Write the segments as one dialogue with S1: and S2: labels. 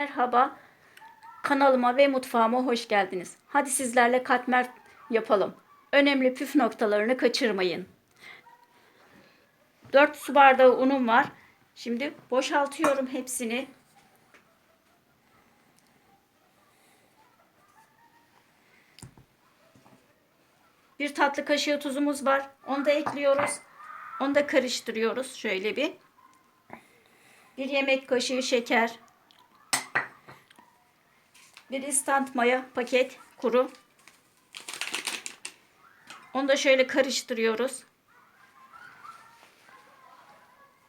S1: Merhaba, kanalıma ve mutfağıma hoş geldiniz. Hadi sizlerle katmer yapalım. Önemli püf noktalarını kaçırmayın. 4 su bardağı unum var. Şimdi boşaltıyorum hepsini. Bir tatlı kaşığı tuzumuz var. Onu da ekliyoruz. Onu da karıştırıyoruz şöyle bir. Bir yemek kaşığı şeker. Bir instant maya paket kuru. Onu da şöyle karıştırıyoruz.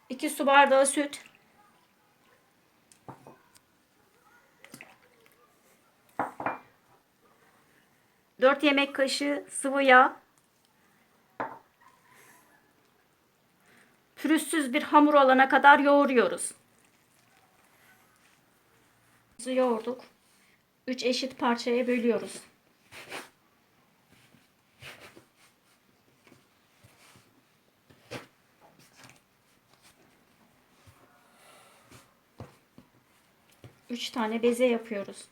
S1: 2 su bardağı süt. Dört yemek kaşığı sıvı yağ. Pürüzsüz bir hamur olana kadar yoğuruyoruz. Yoğurduk. 3 eşit parçaya bölüyoruz. Üç tane beze yapıyoruz.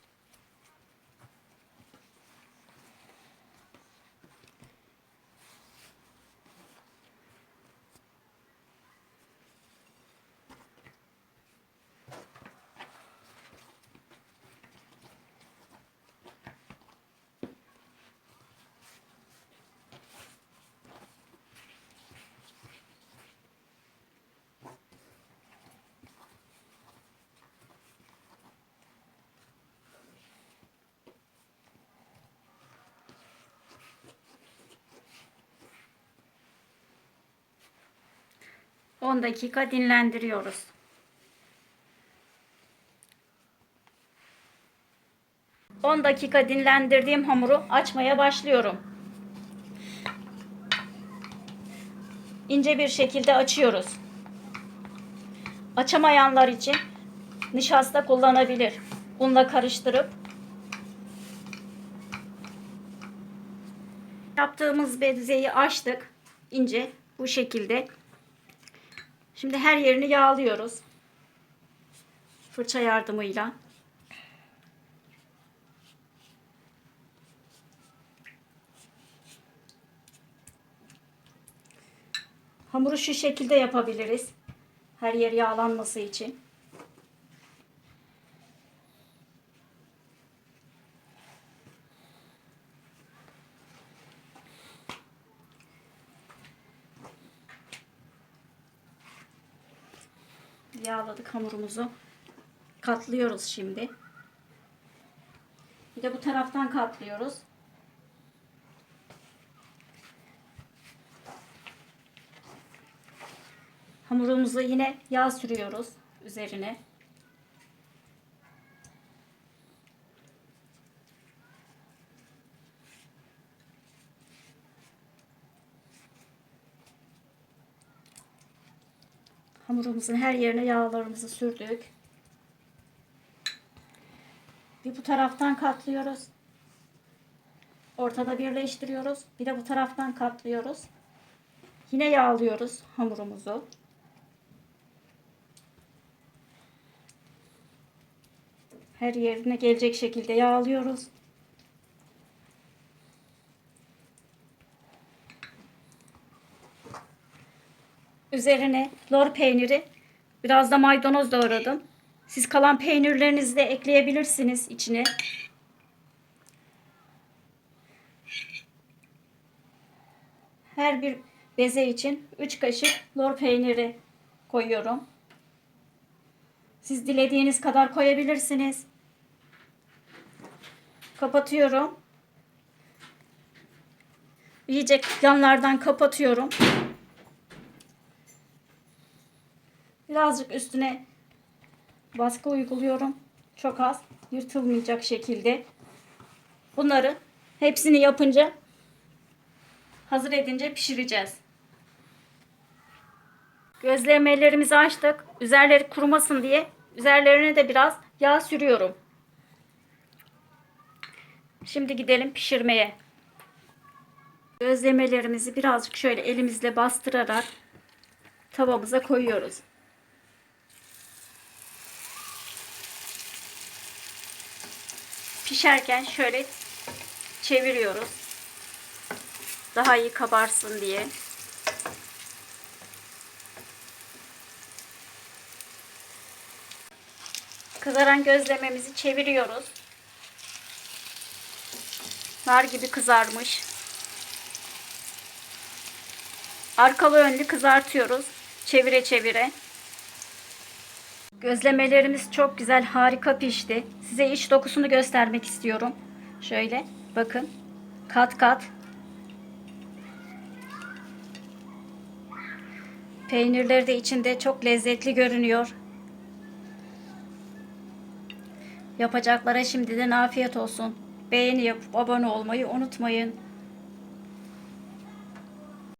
S1: On dakika dinlendiriyoruz. On dakika dinlendirdiğim hamuru açmaya başlıyorum. İnce bir şekilde açıyoruz. Açamayanlar için nişasta kullanabilir. Unla karıştırıp yaptığımız bezeyi açtık. ince bu şekilde. Şimdi her yerini yağlıyoruz. Fırça yardımıyla. Hamuru şu şekilde yapabiliriz. Her yer yağlanması için. Yağladık hamurumuzu. Katlıyoruz şimdi. Bir de bu taraftan katlıyoruz. Hamurumuzu yine yağ sürüyoruz üzerine. Hamurumuzun her yerine yağlarımızı sürdük. Bir bu taraftan katlıyoruz. Ortada birleştiriyoruz. Bir de bu taraftan katlıyoruz. Yine yağlıyoruz hamurumuzu. Her yerine gelecek şekilde yağlıyoruz. Üzerine lor peyniri, biraz da maydanoz doğradım. Siz kalan peynirlerinizi de ekleyebilirsiniz içine. Her bir beze için 3 kaşık lor peyniri koyuyorum. Siz dilediğiniz kadar koyabilirsiniz. Kapatıyorum. İyice yanlardan kapatıyorum. Birazcık üstüne baskı uyguluyorum. Çok az yırtılmayacak şekilde. Bunları hepsini yapınca hazır edince pişireceğiz. Gözlemelerimizi açtık. Üzerleri kurumasın diye üzerlerine de biraz yağ sürüyorum. Şimdi gidelim pişirmeye. Gözlemelerimizi birazcık şöyle elimizle bastırarak tavamıza koyuyoruz. Pişerken şöyle çeviriyoruz. Daha iyi kabarsın diye. Kızaran gözlememizi çeviriyoruz. Nar gibi kızarmış. Arkalı önlü kızartıyoruz. Çevire çevire. Gözlemelerimiz çok güzel, harika pişti. Size iç dokusunu göstermek istiyorum. Şöyle bakın. Kat kat. Peynirleri de içinde çok lezzetli görünüyor. Yapacaklara şimdiden afiyet olsun. Beğeni yapıp abone olmayı unutmayın.